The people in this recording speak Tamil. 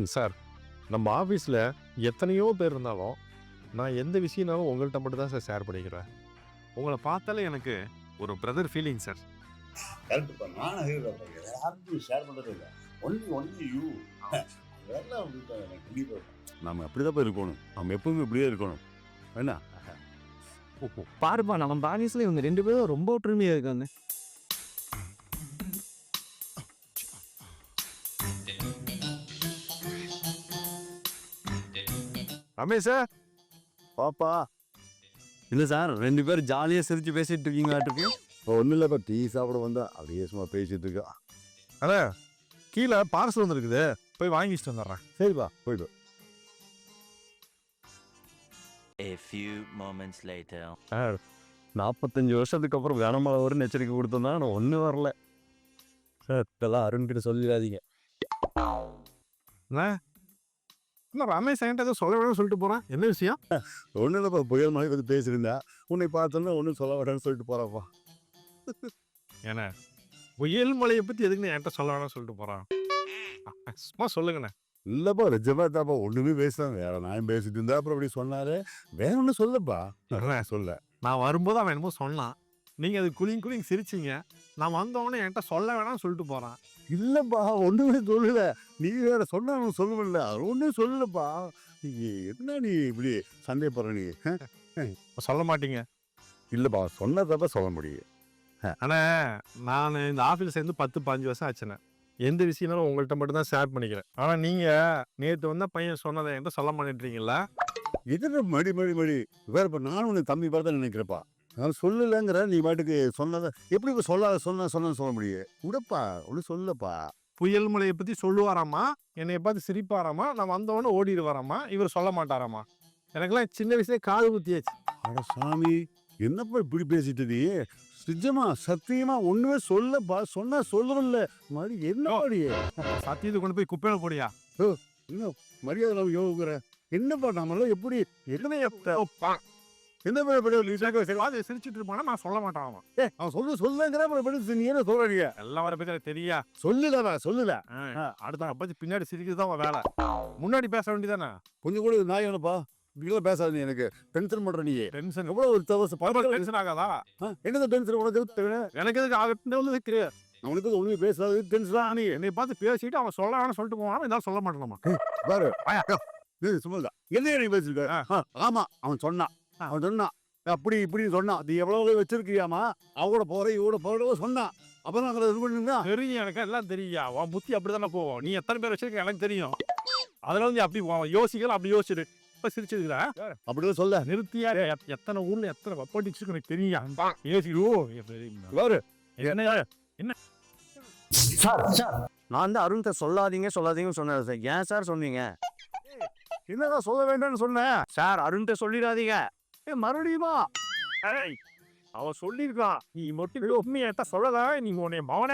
சார். நம்ம ஆஃபீஸில் எத்தனையோ பேர் இருந்தாலும் நான் எந்த விஷயம்னாலும் உங்கள்கிட்ட மட்டும் தான் சார் ஷேர் பண்ணிக்கிறேன். உங்களை பார்த்தாலே எனக்கு ஒரு பிரதர் ஃபீலிங் சார். கரெக்டுப்பா நானும் ஹீரோ யாருக்கும் ஷேர் பண்ணுறது இல்லை. Only only you. நம்ம அப்படிதான் இருக்கணும். நம்ம எப்பவுமே இப்படியே இருக்கணும். என்ன பாருப்பா நம்ம பாகிஸ்ல இவங்க ரெண்டு பேரும் ரொம்ப ஒற்றுமையா இருக்காங்க. ரமேஷ். சார் பாப்பா. இல்லை சார் ரெண்டு பேரும் ஜாலியாக சிரிச்சு பேசிட்டு இருக்கீங்களாட்டுருக்கு ஒன்றும் இல்லைப்பா டீ சாப்பிட வந்தா அப்படியே சும்மா பேசிட்டு இருக்கா அண்ணா கீழே பார்சல் வந்துருக்குது. போய் வாங்கிட்டு வந்துடுறேன். சரிப்பா போயிட்டு. A few moments later. Sir நாற்பத்தஞ்சு வருஷத்துக்கு அப்புறம் கனமழை வரும்னு எச்சரிக்கை கொடுத்தோம்னா நான் ஒன்றும் வரல. சார் இதெல்லாம் அருண் கிட்ட சொல்லிடாதீங்க. என்ன என்ன ரமேஷ் என்கிட்ட ஏதோ சொல்ல வேணும்னு சொல்லிட்டு போகிறேன் என்ன விஷயம்? ஒன்றும் இல்லைப்பா புயல் மழை பற்றி பேசியிருந்தா. உன்னை பார்த்தோன்னா ஒன்றும் சொல்ல வேண்டாம்னு சொல்லிட்டு போறாப்பா. ஏன்னா புயல் மலையை பற்றி எதுக்கு நீ என்கிட்ட சொல்ல வேணாம்னு சொல்லிட்டு போகிறான் சும்மா சொல்லுங்கண்ணே. இல்லைப்பா நிஜமா தாப்பா ஒன்றுமே பேசுறாங்க வேற நான் பேசிட்டு இருந்தா அப்புறம் அப்படி சொன்னாரு. வேற ஒன்றும் சொல்லப்பா சொல்ல. நான் வரும்போது அவன் என்னமோ சொன்னான். நீங்கள் அது குளிங் குளிங் சிரிச்சிங்க. நான் வந்தவொடனே என்கிட்ட சொல்ல வேணாம்னு சொல்லிட்டு போகிறான் இல்லப்பா ஒண்ணுமே சொல்லல. நீ வேற சொன்னா அவன் சொல்லவில்ல அது ஒன்றும் சொல்லலப்பா. நீ என்ன நீ இப்படி சந்தேகப்படுற நீ? சொல்ல மாட்டீங்க. இல்லப்பா சொன்னதப்ப சொல்ல முடியும். அண்ணே நான் இந்த ஆஃபீஸ் சேர்ந்து பத்து பாஞ்சு வருஷம் ஆச்சுண்ணே. எந்த விஷயம்னாலும் உங்கள்கிட்ட மட்டும் தான் ஷேர் பண்ணிக்கிறேன். ஆனால் நீங்கள் நேற்று வந்த பையன் சொன்னதை என்கிட்ட சொல்ல மாட்டேன்றீங்களா எதிர மடி மடி மடி? வேற இப்ப நானும் உன்னை தம்பி பார்த்து நினைக்கிறப்பா நான் சொல்லலைங்கிற நீ பாட்டுக்கு சொன்னதை எப்படி இப்ப சொல்லாத சொன்ன சொன்னு சொல்ல முடியும் விடப்பா ஒன்றும் சொல்லப்பா புயல் மலையை பற்றி சொல்லுவாராமா என்னை பார்த்து சிரிப்பாராமா நான் வந்தவொடனே ஓடிடுவாராமா இவர் சொல்ல மாட்டாராமா எனக்கெல்லாம் சின்ன வயசுலேயே காது குத்தியாச்சு. அட சாமி என்னப்பா இப்படி பேசிட்டு நீ நிஜமா சத்தியமா ஒண்ணுமே சொல்லப்பா சொன்னா சொல்றல மாதிரி என்ன சத்தியத்தை கொண்டு போய் குப்பையில போடியா இன்னும் மரியாதை நம்ம யோகிக்கிற? என்னப்பா நம்மளாம் எப்படி என்ன சரி வாதி சிரிச்சிட்டு இருப்பானா நான் சொல்ல மாட்டான் அவன். அவன் சொல்ல சொல்லுங்கிற எப்படி நீ என்ன சொல்றீங்க? எல்லாம் வர பத்தி தெரியா? சொல்லுலவா சொல்லுல அடுத்த பத்தி பின்னாடி சிரிக்கிறது தான் அவன் வேலை. முன்னாடி பேச வேண்டியதானே? கொஞ்சம் கூட நாய் வேணப்பா இப்படிலாம் பேசாத எனக்கு. டென்ஷன் பண்ற நீ டென்ஷன் எவ்வளவு ஒரு தவச டென்ஷன் ஆகாதா? என்னது டென்ஷன் உனக்கு? எனக்கு எதுக்கு ஆகட்டும் வைக்கிறேன் அவனுக்கு ஒண்ணுமே பேசாது? டென்ஷன் நீ? என்னை பார்த்து பேசிட்டு அவன் சொல்ல வேணாம் சொல்லிட்டு போவான். இருந்தாலும் சொல்ல மாட்டானாமா பாரு. சும்மா. என்ன பேசிருக்க ஆமா அவன் சொன்னான். அவன் சொன்னான் அப்படி இப்படி சொன்னான். நீ எவ்வளவு வச்சிருக்கியாமா அவட போற இவட போற சொன்னான். அப்புறம் அங்க இது பண்ணுங்க தெரியும் எனக்கு எல்லாம் தெரியும். உன் புத்தி அப்படிதானே போவோம். நீ எத்தனை பேர் வச்சிருக்க எனக்கு தெரியும். அதனால வந்து அப்படி யோசிக்கலாம் அப்படி யோசிச்சுட்டு இப்ப சிரிச்சிருக்கிற அப்படிலாம் சொல்ல. நிறுத்தியா? எத்தனை ஊர்ல எத்தனை வெப்பாட்டிச்சு எனக்கு தெரியும்? யோசிக்கோ பாரு என்ன? Sir sir. நான் வந்து அருண்கிட்ட சொல்லாதீங்க சொல்லாதீங்கன்னு சொன்னேன் சார். ஏன் சார் சொன்னீங்க? என்னதான் சொல்ல வேண்டாம்னு சொன்னேன் சார் அருண்கிட்ட சொல்லிடாதீங்க. ஏய், மறுபடியுமா? ஏய், அவன் சொல்லியிருக்கா நீ மட்டும் உண்மையை எத்த சொல்லதா நீ உன்னை மவன.